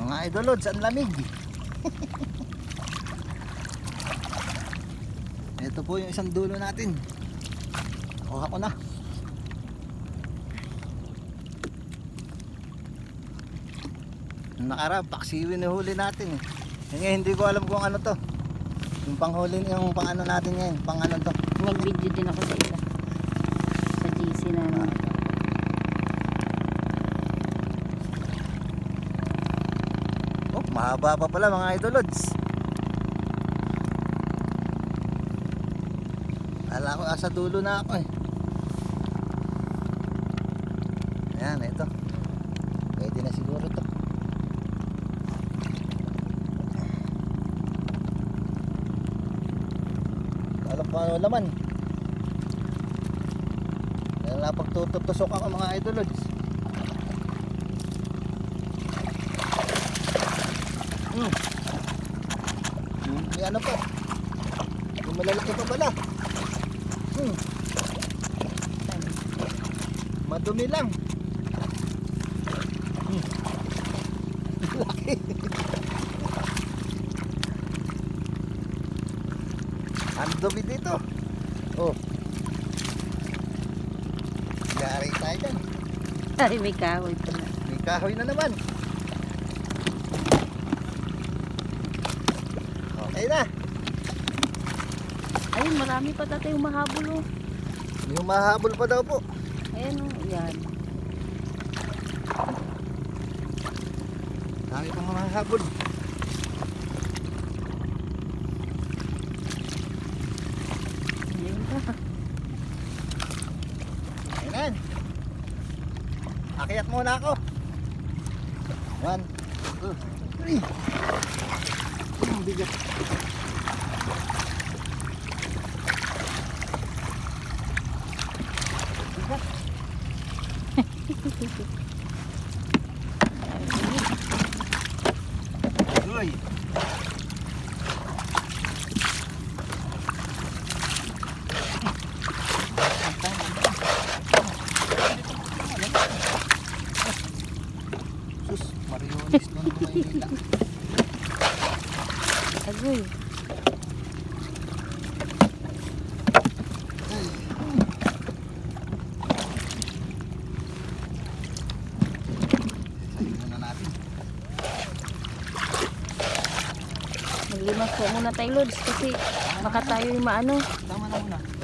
Mga idolods, ang lamig. Ito po yung isang dulo natin. Kuha ko na. Nung Nakaraan, paksiwi na huli natin eh. Ngayon, hindi ko alam kung ano to. Yung panghuli, yung pang ano natin ngayon, pang ano to. Nag-video din ako mahaba pa pala mga idolods. Ala ko asa dulo na ako eh. Ayan, ito. Pwede na siguro to. Alam pa ano laman. Dahil napagtutusok ako mga idolods. Hmm. Hmm, may ano pa? Yung malalaki pa pala. Hmm. Madumi lang. Hmm. Laki. Ang dumi dito. Oh. Yari tayo dyan. Ay, may kahoy pa na. May kahoy na naman. Okay na. Ayun, marami pa tatay yung mahabol oh. Yung mahabol pa daw po. Ayan oh, yan. Dami pang mahabol. Ayun pa. Ayan. Akyat muna ako. One, two, three. Ang bigat. Bigat. Agoy. Maglimas po muna tayo, Lods, kasi baka tayo yung maano. Tama na muna.